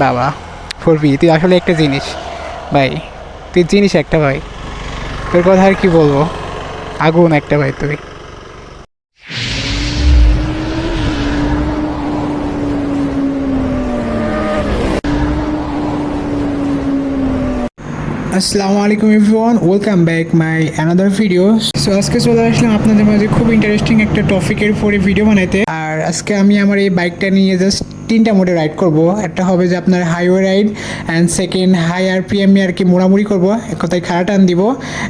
বাবা ফোরবি তুই আসলে একটা জিনিস, ভাই, তুই জিনিস একটা ভাই, তোর কথা আর কি বলব, আগুন একটা ভাই তুই। আসসালামু আলাইকুম everyone welcome back my another video so আজকে চলে আসলাম আপনাদের মাঝে খুব ইন্টারেস্টিং একটা টপিকের উপরে ভিডিও বানাইতে। আর আজকে আমি আমার এই বাইকটা নিয়ে জাস্ট তিনটা মোডে রাইড করব। একটা হবে যে আপনার highway ride and second high R P M আর কি মোড়ামুড়ি করব, এক কথায় খাড়া টান দিব।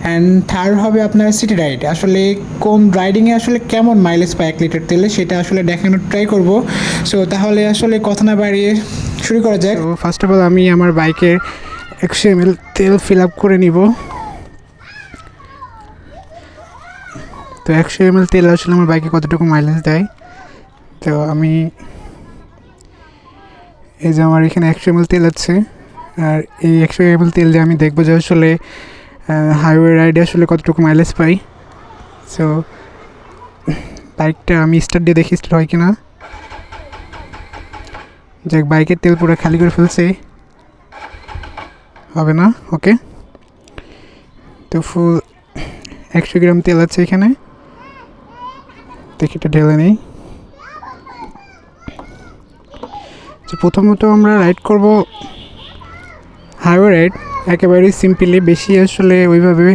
অ্যান্ড থার্ড হবে আপনার সিটি রাইড আসলে কোন রাইডিংয়ে আসলে কেমন মাইলেজ পায় এক লিটার তেলে, সেটা আসলে দেখানোর ট্রাই করব। সো তাহলে আসলে কথা না বাড়িয়ে শুরু করা যাক। ফার্স্ট অফ অল আমি আমার বাইকের একশো এম তেল ফিল আপ করে নিব। তো একশো এম তেল আসলে আমার বাইকে কতটুকু মাইলেজ দেয়? তো আমি এই যে আমার এখানে একশো এম তেল আছে। আর এই একশো এম তেল দিয়ে আমি দেখব যে আসলে হাইওয়ে রাইডে আসলে কতটুকু মাইলেজ পাই। সো বাইকটা আমি স্টার্ট দিয়ে দেখি স্টার্ট হয় কি না যাক বাইকের তেল পুরো খালি করে ফেলছে। হবে না? ওকে তো ফুল একশো গ্রাম তেল আছে এখানে। দেখি এটা ঢেলে নেই তো প্রথমত আমরা রাইড করব হাইওয়ে রাইড একেবারে সিম্পলি বেশি আসলে ওইভাবে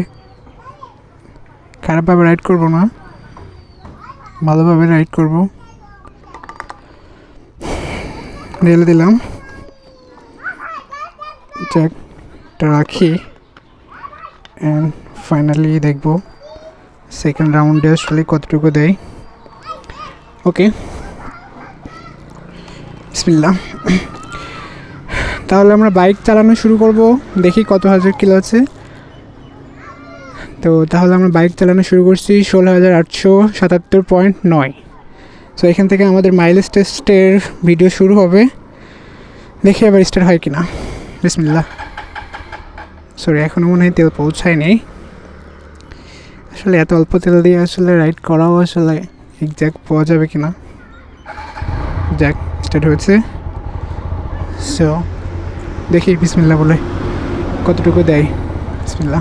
খারাপভাবে রাইড করব না, ভালোভাবে রাইড করব। ঢেলে দিলাম। যাক রাখি অ্যান্ড ফাইনালি দেখব সেকেন্ড রাউন্ডে আসলে কতটুকু দেয়। ওকে বিসমিল্লাহ। তাহলে আমরা বাইক চালানো শুরু করব। দেখি কত হাজার কিলো আছে। তো তাহলে আমরা বাইক চালানো শুরু করছি ষোলো হাজার আটশো সাতাত্তর পয়েন্ট নয়। সো এখান থেকে আমাদের মাইলেজ টেস্টের ভিডিও শুরু হবে। দেখি আবার স্টার্ট হয় কিনা। বিসমিল্লা সরি এখনও মনে হয় তেল পৌঁছায় পৌঁছায়নি। আসলে এত অল্প তেল দিয়ে আসলে রাইড করাও আসলে এক্সাক্ট পাওয়া যাবে কিনা। যাক। স্টার্ট হয়েছে। সো দেখি বিসমিল্লা বলে কতটুকু দেয়। বিসমিল্লা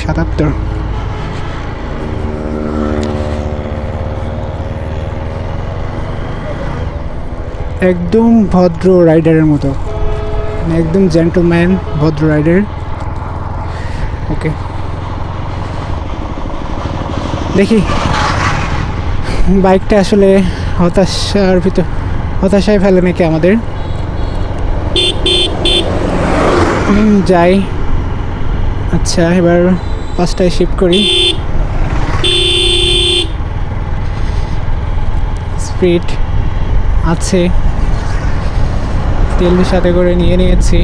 সাতাত্তর। একদম ভদ্র রাইডারের মতো। মানে একদম জেন্টলম্যান ভদ্র রাইডার। ওকে দেখি, বাইকটা আসলে হতাশার ভিতর হতাশায় ফেলে নাকি আমাদের? যাই। আচ্ছা এবার পাঁচটায় শিফট করি। স্পিড আছে। তেল সাথে করে নিয়ে নিয়েছি।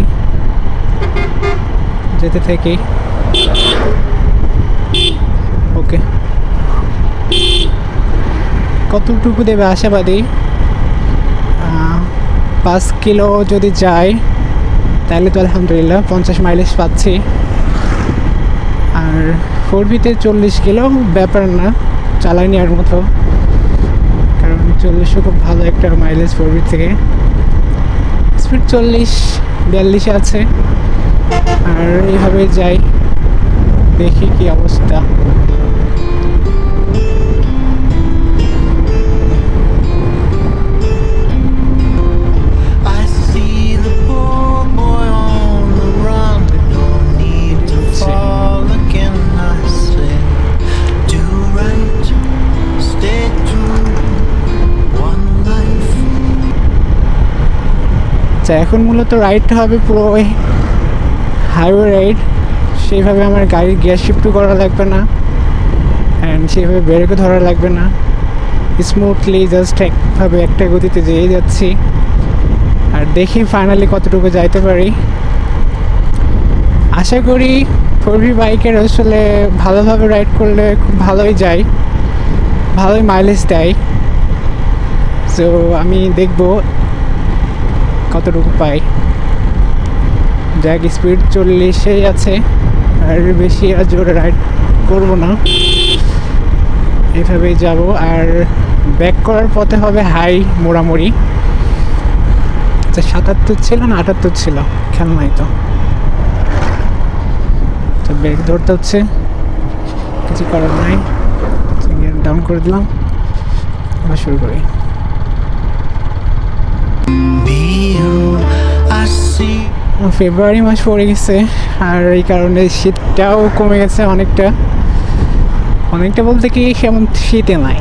যেতে থেকেই ওকে কতটুকু দেবে আশাবাদী? পাঁচ কিলো যদি যায়, তাহলে তো আলহামদুলিল্লাহ পঞ্চাশ মাইলেজ পাচ্ছি। আর ফোর বিতে চল্লিশ কিলো ব্যাপার না, চালাই নেওয়ার মতো। কারণ চল্লিশও খুব ভালো একটা মাইলেজ ফোর বি থেকে। স্পিড চল্লিশ, বিয়াল্লিশে আছে। আর এইভাবে যাই, দেখি কি অবস্থা। আচ্ছা এখন মূলত রাইডটা হবে পুরো ওই হাইওয়ে রাইড সেইভাবে আমার গাড়ির গিয়ার শিফটও করা লাগবে না। অ্যান্ড সেইভাবে ব্রেকও ধরা লাগবে না। স্মুথলি জাস্ট একভাবে একটা গতিতে যেয়ে যাচ্ছি। আর দেখি ফাইনালি কতটুকু যাইতে পারি। আশা করি ফোরভি বাইকের আসলে ভালোভাবে রাইড করলে খুব ভালোই যায়। ভালোই মাইলেজ দেয়। সো আমি দেখব কতটুকু পাই? যাক স্পিড চল্লিশেই আছে। আর বেশি আর জোরে রাইড করব না। এভাবেই যাব। আর ব্যাক করার পথে হবে হাই মোড়ামুড়ি। আচ্ছা সাতাত্তর ছিল না, আটাত্তর ছিল? খেয়াল নাই তো। তো ব্রেক ধরতে হচ্ছে। কিছু করার নাই। ডাউন করে দিলাম। শুরু করি। ফেব্রুয়ারি মাস পড়ে গেছে, আর এই কারণে শীতটাও কমে গেছে অনেকটা। অনেকটা বলতে কি, সেমন শীতে নাই।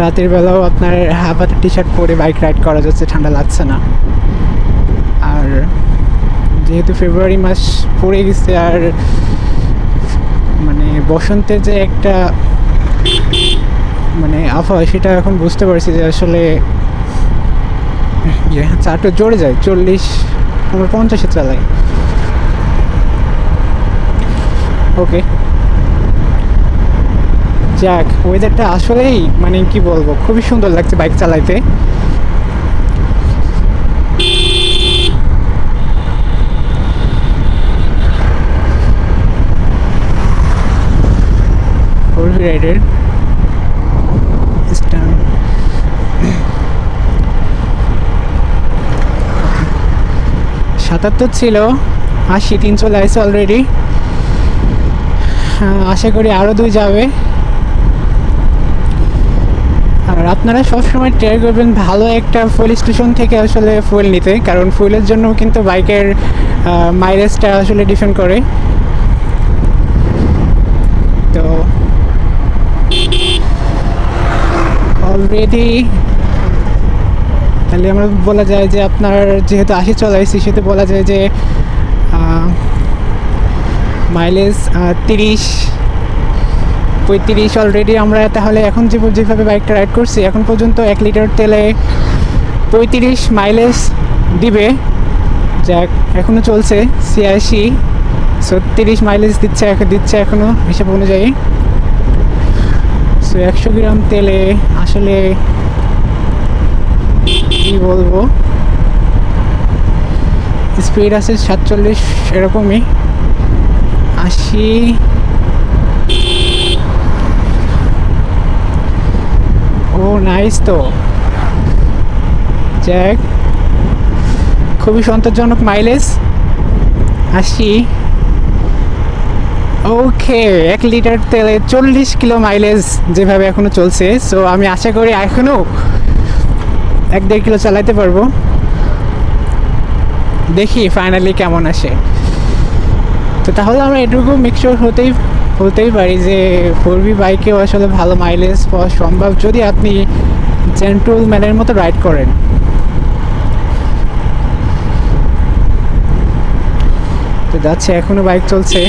রাতের বেলাও আপনার হাফ হাতের টি শার্ট পরে বাইক রাইড করা যাচ্ছে, ঠান্ডা লাগছে না। আর যেহেতু ফেব্রুয়ারি মাস পড়ে গেছে, আর মানে বসন্তের যে একটা মানে আবহাওয়া, সেটা এখন বুঝতে পারছি যে আসলে চারটা জোরে যায়, চল্লিশ, আমরা পঞ্চাশে চালাই ওকে যাক ওয়েদারটা আসলেই মানে কি বলব, খুবই সুন্দর লাগছে বাইক চালাইতে। রাইডের স্ট্যান্ড সাতাত্তর ছিল, আশি, তিন চলে আসছে অলরেডি আশা করি আরও দুই যাবে। আর আপনারা সবসময় ট্রাই করবেন ভালো একটা ফুয়েল স্টেশন থেকে আসলে ফুয়েল নিতে, কারণ ফুয়েলের জন্য কিন্তু বাইকের মাইলেজটা আসলে ডিপেন্ড করে। তো অলরেডি তাহলে আমরা বলা যায় যে আপনার যেহেতু আশি চলাইছি সেহেতু বলা যায় যে মাইলেজ তিরিশ, পঁয়ত্রিশ অলরেডি আমরা তাহলে এখন যে যেভাবে বাইকটা রাইড করছি, এখন পর্যন্ত এক লিটার তেলে পঁয়ত্রিশ মাইলেজ দিবে। যা এখনও চলছে, ছিয়াশি ছত্রিশ মাইলেজ দিচ্ছে দিচ্ছে এখনও হিসাব অনুযায়ী। সো একশো গ্রাম তেলে আসলে কি বলব? স্পিড আছে সাতচল্লিশ, এরকমই। আশি। ও নাইস তো। যাক খুবই সন্তোষজনক মাইলেজ আশি। ওকে এক লিটার তেলে চল্লিশ কিলো মাইলেজ যেভাবে এখনও চলছে। সো আমি আশা করি এখনও এক দেড় কিলো চালাতে পারব। দেখি ফাইনালি কেমন আসে। তো তাহলে আমরা এটুকু মিক্সচার হতেই হতেই পারি যে ফোর বি বাইকেও আসলে ভালো মাইলেজ পাওয়া সম্ভব যদি আপনি জেন্টুল ম্যানের মতো রাইড করেন। তো যাচ্ছে এখনও বাইক চলছে।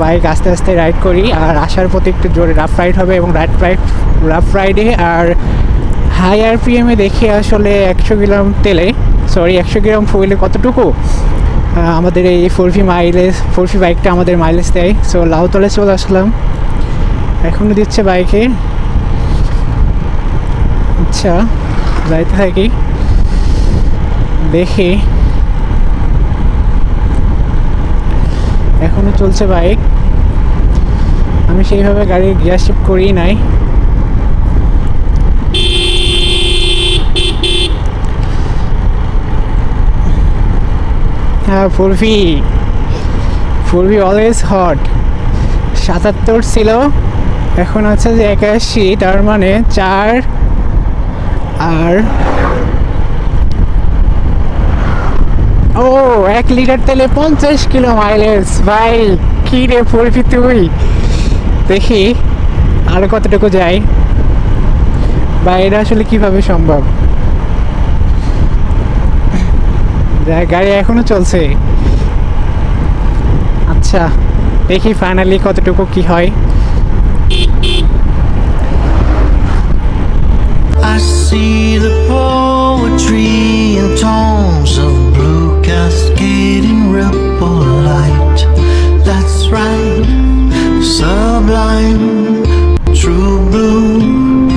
বাইক আস্তে আস্তে রাইড করি আর আসার পথে একটু জোরে রাফ রাইড হবে এবং রাইড রাইড রাফ রাইডে আর হাই আর পিএমে দেখে আসলে একশো গ্রাম তেলে সরি একশো গ্রাম ফুয়েলে কতটুকু? আমাদের এই four V mileage four V বাইকটা আমাদের মাইলেজ দেয় সো লাউতলে চলে আসলাম। এখনও দিচ্ছে বাইকে আচ্ছা যাইতে থাকি। দেখি। এখনও চলছে বাইক আমি সেইভাবে গাড়ির গিয়ার শিফট করিই নাই। হ্যাঁ ফুরভি ফুরভি অলওয়েজ হট সাতাত্তর ছিল, এখন আছে যে একাশি, তার মানে চার আর ও, এক লিটার তেলে পঞ্চাশ কিলো মাইলেজ ভাই, কি রে ফুরভি তুই? দেখি, আর কতটুকু যাই বা এটা আসলে কীভাবে সম্ভব? যা গাড়ি এখনও চলছে। আচ্ছা দেখি ফাইনালি কতটুকু কি হয়। I see the poetry in tones of blue. cascading ripple light. That's right, sublime, true blue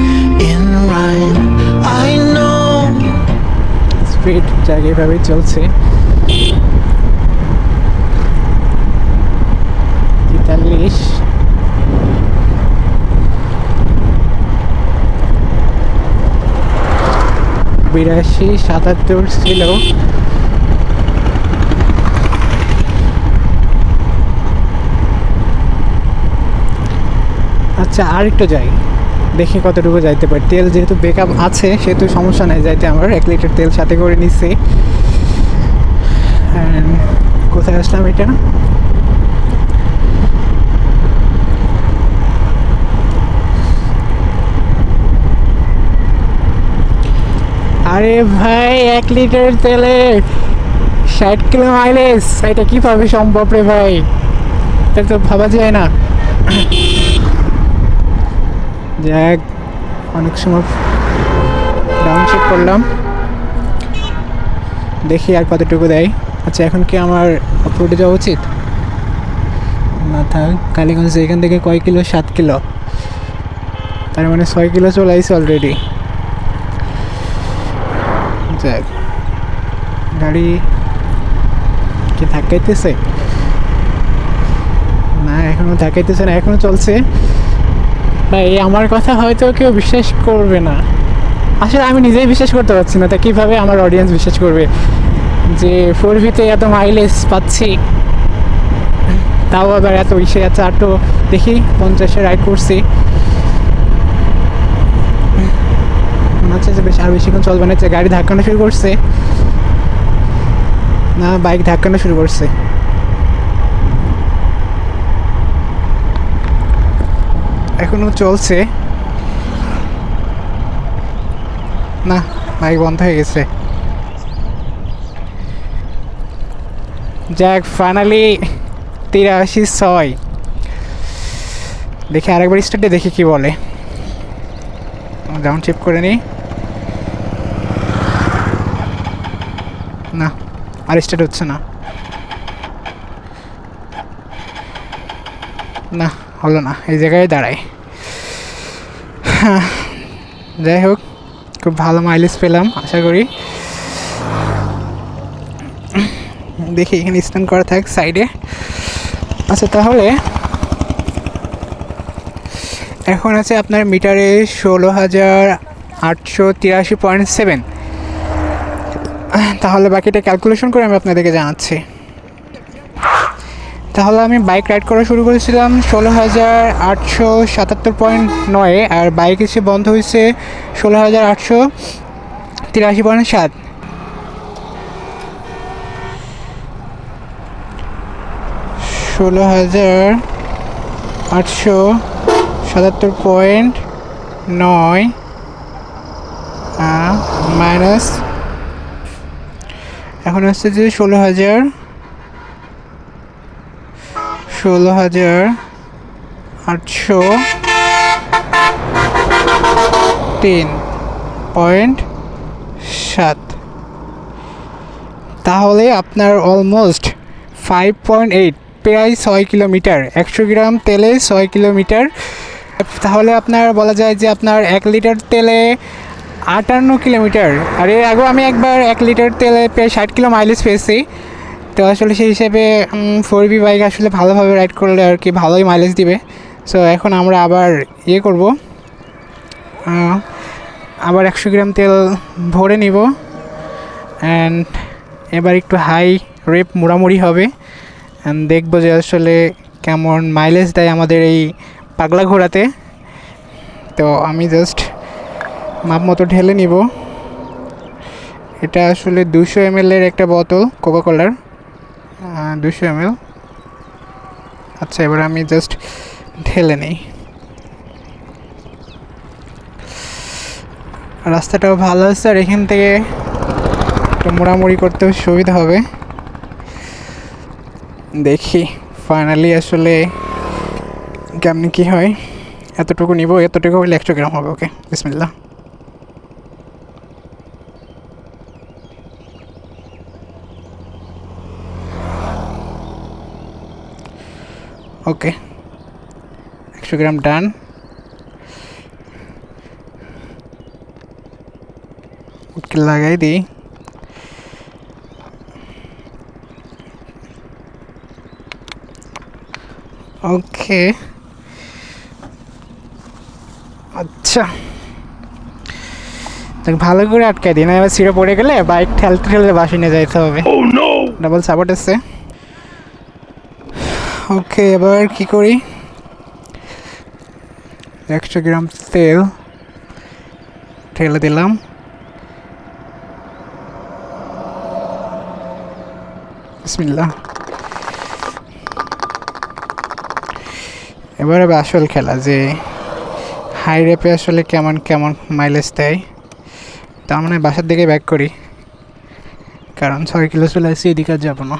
in rhyme. I know. Speed জায়গা এভাবেই চলছে তেতাল্লিশ বিরাশি সাতাত্তর ছিল আচ্ছা আর একটু যাই। দেখি কতটুকু যাইতে পারি। তেল যেহেতু বেকআপ আছে, সেহেতু সমস্যা নাই, যাইতে আমার। এক লিটার তেল সাথে করে নিচ্ছি কোথায় আসলাম এটা? আরে ভাই, এক লিটার তেলে ষাট কিলো মাইলেজ এটা কীভাবে সম্ভব রে ভাই? এটা তো ভাবা যায় না। যাক অনেক সময় ডাউন চেক করলাম। দেখি আর কতটুকু দেয়। আচ্ছা এখন কি আমার অফরোডে যাওয়া উচিত? না থাক, কালীগঞ্জ এখান থেকে কয় কিলো? সাত কিলো। তার মানে ছয় কিলো চলে আইসি অলরেডি যাক, গাড়ি কি ধাক্কাইতেছে? না, এখনও ধাক্কাইতেছে না, এখনও চলছে। ভাই, আমার কথা হয়তো কেউ বিশ্বাস করবে না। আসলে আমি নিজেই বিশ্বাস করতে পারছি না, তা কীভাবে আমার অডিয়েন্স বিশ্বাস করবে? যে ফোর ভিতে এত মাইলেজ পাচ্ছি, তাও আবার এত ইসে আটো, দেখি পঞ্চাশে রাইড করছি। হচ্ছে যে বেশ আর বেশিক্ষণ চলবে না গাড়ি ধাক্কানো শুরু করছে। না বাইক ধাক্কানো শুরু করছে। এখনও চলছে। না মাইক বন্ধ হয়ে গেছে। যাক ফাইনালি তিরাশি ছয়। দেখি আরেকবার স্টার্টে দেখি কি বলে। ডাউন চিপ করে নিই। না, আর স্টার্ট হচ্ছে না। না। হলো না এই জায়গায় দাঁড়াই। হ্যাঁ, যাই হোক খুব ভালো মাইলেজ পেলাম আশা করি। দেখি এখানে স্ট্যান্ড করা থাক সাইডে আচ্ছা তাহলে এখন আছে আপনার মিটারে ষোলো হাজার আটশো তিরাশি পয়েন্ট সেভেন তাহলে বাকিটা ক্যালকুলেশন করে আমি আপনাদেরকে জানাচ্ছি। তাহলে আমি বাইক রাইড করা শুরু করেছিলাম ষোলো হাজার আটশো সাতাত্তর পয়েন্ট নয়ে আর বাইক এসে বন্ধ হয়েছে ষোলো হাজার আটশো তিরাশি পয়েন্ট সাত। ষোলো হাজার আটশো সাতাত্তর পয়েন্ট নয় মাইনাস। এখন হচ্ছে যে ষোলো হাজার ষোলো হাজার আটশো তিন পয়েন্ট সাত। তাহলে আপনার অলমোস্ট ফাইভ পয়েন্ট এইট প্রায় ছয় কিলোমিটার, একশো গ্রাম তেলে ছয় কিলোমিটার। তাহলে আপনার বলা যায় যে আপনার এক লিটার তেলে আটান্ন কিলোমিটার। আর এর আগেও আমি একবার এক লিটার তেলে প্রায় ষাট কিলো মাইলেজ পেয়েছি। তো আসলে সেই হিসেবে ফোর বি বাইক আসলে ভালোভাবে রাইড করলে আর কি ভালোই মাইলেজ দিবে। সো এখন আমরা আবার ইয়ে করব। আবার একশো গ্রাম তেল ভরে নিব। অ্যান্ড এবার একটু হাই রেপ মোড়ামুড়ি হবে। অ্যান্ড দেখব যে আসলে কেমন মাইলেজ দেয় আমাদের এই পাগলা ঘোড়াতে। তো আমি জাস্ট মাপ মতো ঢেলে নিব। এটা আসলে দুশো এম এর একটা বোতল কোকা কোলার দুশো এম আচ্ছা এবার আমি জাস্ট ঢেলে নিই। রাস্তাটাও ভালো আছে আর এখান থেকে একটু মোড়ামুড়ি করতেও সুবিধা হবে। দেখি ফাইনালি আসলে কেমনি কী হয়। এতটুকু নিব, এতটুকু হলে একশো গ্রাম হবে ওকে বিসমিল্লা ওকে একশো গ্রাম ডান। ওকে লাগাই দিই। ওকে তাকে ভালো করে আটকাই দিই না এবার ছিঁড়ে পড়ে গেলে বাইক ঠেলতে ঠেলতে বাসি নিয়ে যাইতে হবে। ডাবল সাপোর্ট এসছে। ওকে, এবার কি করি? একশো গ্রাম তেল ঠেলে দিলাম। এবার হবে আসল খেলা, যে হাই রেপে আসলে কেমন কেমন মাইলেজ দেয়, তার মানে বাসার দিকে ব্যাক করি। কারণ ছয় কিলো চলে আসছি এদিকে যাব না।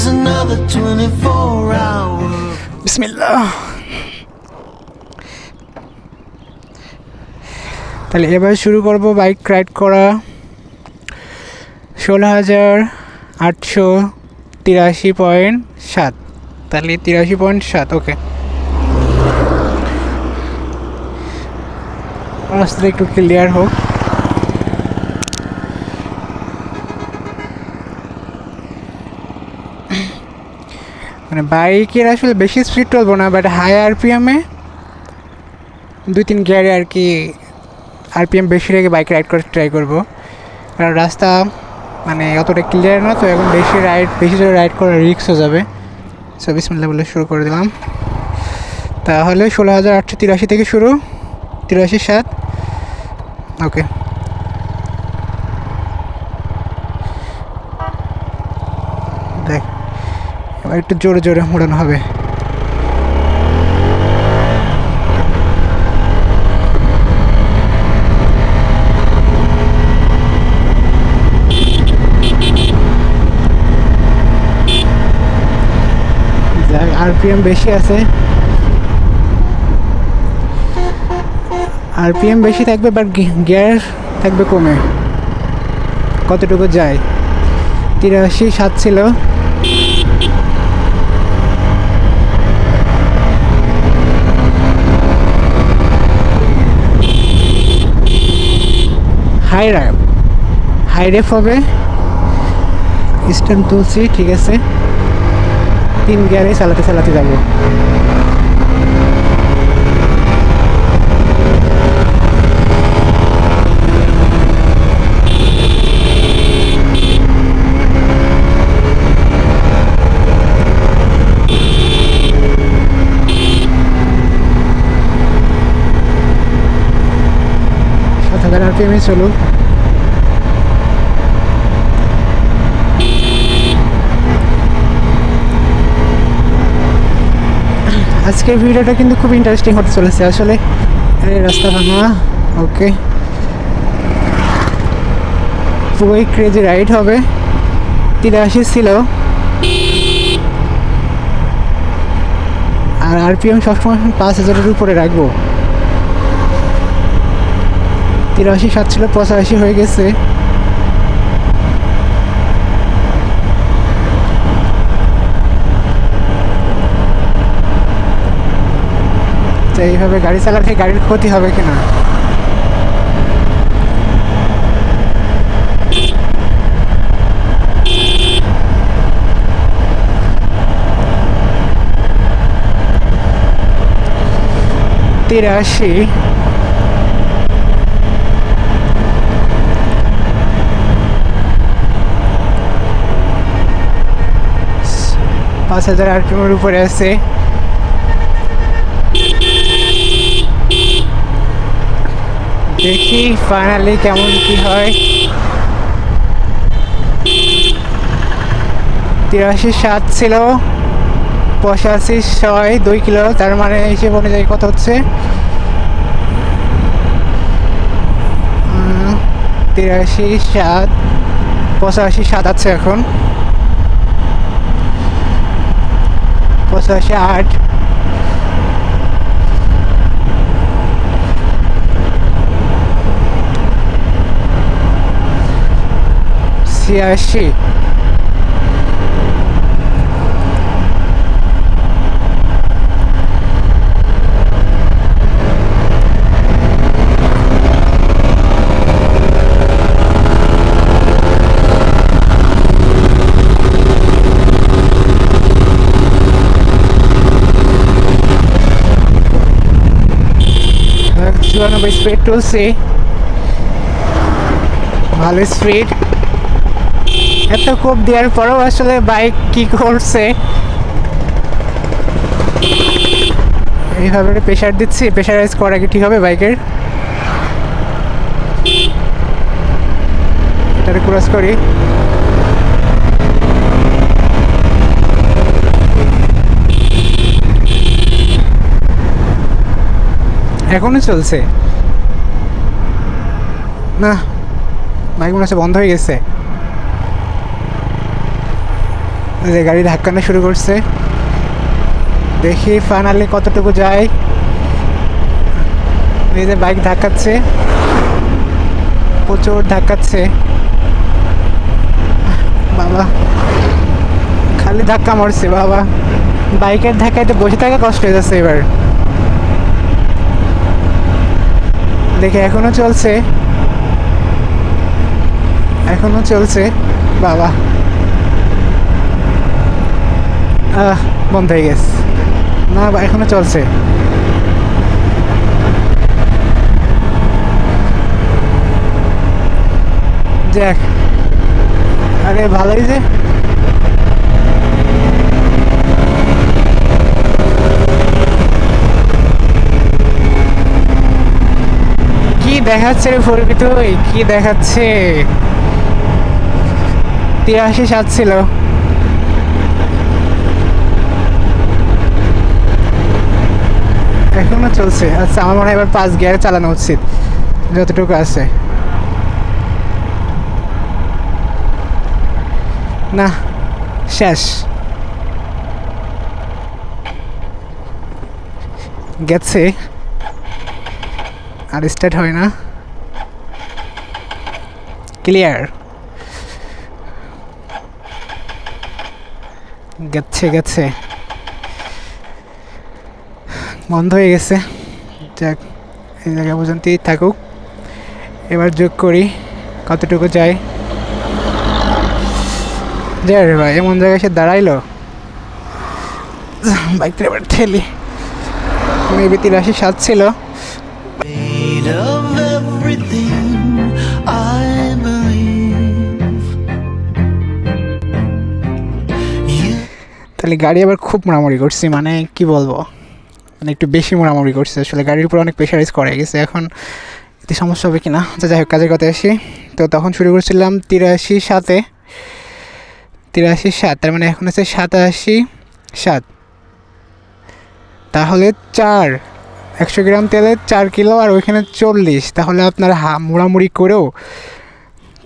Is another 24 hours. বিসমিল্লাহ তাহলে এবার শুরু করব বাইক রাইড করা। ষোলো হাজার আটশো তিরাশি পয়েন্ট সাত। তাহলে তিরাশি পয়েন্ট সাত ওকে রাস্তাটা একটু ক্লিয়ার হোক। মানে বাইকের আসলে বেশি স্পিড চলবো না বাট হাই আরপিএমে দুই তিন গিয়ারে আর কি আরপিএম বেশি রেখে বাইক রাইড করতে ট্রাই করব। কারণ রাস্তা মানে অতটা ক্লিয়ার না, তো এখন বেশি রাইড বেশি জোরে রাইড করার রিক্স হয়ে যাবে। সো বিসমিল্লাহ বলে শুরু করে দিলাম। তাহলে ষোলো হাজার আটশো তিরাশি থেকে শুরু। তিরাশি সাত। ওকে দেখ এবার একটু জোরে জোরে মোড়ানো হবে। আরপিএম বেশি আছে। আরপিএম বেশি থাকবে বাট গিয়ার থাকবে কমে। কতটুকু যায়? তিরাশি, সাত ছিল। হাই র্যাপ হাই রেফ হবে স্টেন তুলছি ঠিক আছে। তিন গিয়ারে চালাতে চালাতে যাব সাত হাজার আরপিএমে চলুক আজকের ভিডিওটা কিন্তু খুব ইন্টারেস্টিং হতে চলেছে। আসলে রাস্তা ভাঙা ওকে পুরোই ক্রেজি রাইড হবে। তিরাশি ছিল। আর আরপিএম সবসময় পাঁচ হাজারের উপরে রাখব। তিরাশি সাত ছিল পঁচাশি হয়ে গেছে। এইভাবে গাড়ি চালাতে গাড়ির ক্ষতি হবে কিনা তিরাশি পাঁচ হাজার আরপিএমের উপরে আছে। দেখি ফাইনালি কেমন কি হয়। তিরাশি সাত ছিল, পঁচাশি ছয়, দুই কিলো, তার মানে হিসেব অনুযায়ী কত হচ্ছে? তিরাশি সাত, পঁচাশি সাত আছে এখন। পঁচাশি আট ছিয়াশি চুরানব্বই স্পিড তুলছি ভালো স্পিড এত কোপ দেওয়ার পরেও আসলে বাইক কি করছে? এইভাবে প্রেশার দিচ্ছি প্রেশারাইজ করা কি ঠিক হবে বাইকের? এটাকে ক্রস করি। এখনও চলছে। না বাইক মনে হচ্ছে বন্ধ হয়ে গেছে। যে গাড়ি ধাক্কানো শুরু করছে। দেখি ফাইনালি কতটুকু যায়। এই যে বাইক ধাক্কাচ্ছে। প্রচুর ধাক্কাচ্ছে। বাবা, খালি ধাক্কা মারছে, বাবা। বাইকের ধাক্কাতে বসে থাকা কষ্ট হয়ে যাচ্ছে এবার। দেখে এখনও চলছে। এখনও চলছে। বাবা। আহ, বন্ধ হয়ে গেছে। না, বা, এখনও চলছে। যাক। আরে, ভালোই যে কি দেখাচ্ছে রে তুই কি দেখাচ্ছে? তিরাশি সাত ছিল। এখনও চলছে। আচ্ছা আমার মনে হয় এবার পাঁচ গিয়ারে চালানো উচিত, যতটুকু আছে। না, শেষ। গেছে। আর স্টার্ট হয় না। ক্লিয়ার গেছে গেছে। বন্ধ হয়ে গেছে। যাক, এই জায়গা পর্যন্তই থাকুক। এবার যোগ করি, কতটুকু যায়। যাই রে ভাই, এমন জায়গায় সে দাঁড়াইলো। বাইকটা এবার ঠেলি। মেবি তিরাশি সাত ছিল। Made of everything I believe. তাহলে গাড়ি আবার খুব মোড়ামুড়ি করছি মানে কি বলব? মানে একটু বেশি মোড়ামুড়ি করছে। আসলে গাড়ির উপর অনেক প্রেশারাইজ করে গেছে। এখন এতে সমস্যা হবে কি না আচ্ছা যাই হোক, কাজের কথা আসি। তো তখন শুরু করেছিলাম তিরাশি সাতে। তিরাশি সাত, তার মানে এখন আছে সাতাশি সাত। তাহলে চার। একশো গ্রাম তেলে চার কিলো আর ওইখানে চল্লিশ। তাহলে আপনার হা, মোড়ামুড়ি করেও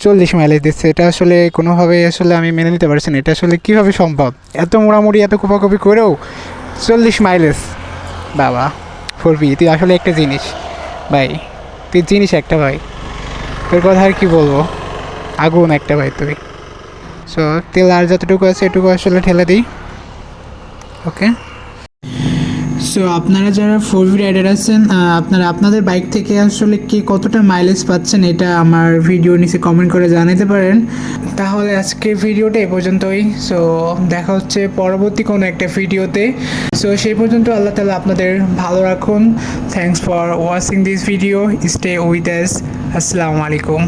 চল্লিশ মাইলেজ দিচ্ছে। এটা আসলে কোনোভাবে আসলে আমি মেনে নিতে পারছি না। এটা আসলে কীভাবে সম্ভব? এত মোড়ামুড়ি, এত কোপাকুপি করেও চল্লিশ মাইলেজ বাবা ফোরবি তুই আসলে একটা জিনিস। ভাই, তুই জিনিস একটা ভাই। তোর কথা আর কি বলব? আগুন একটা ভাই তুই। সো তেল আর যতটুকু আছে, এটুকু আসলে ঠেলে দিই। ওকে সো আপনারা যারা ফোর ভি রাইডার আছেন আপনারা আপনাদের বাইক থেকে আসলে কি কতটা মাইলেজ পাচ্ছেন এটা আমার ভিডিও নিচে কমেন্ট করে জানাতে পারেন। তাহলে আজকে ভিডিওটা এ পর্যন্তই। সো দেখা হচ্ছে পরবর্তী কোনো একটা ভিডিওতে সো সেই পর্যন্ত আল্লাহ তালা আপনাদের ভালো রাখুন। Thanks for watching this video stay with us আসসালামু আলাইকুম।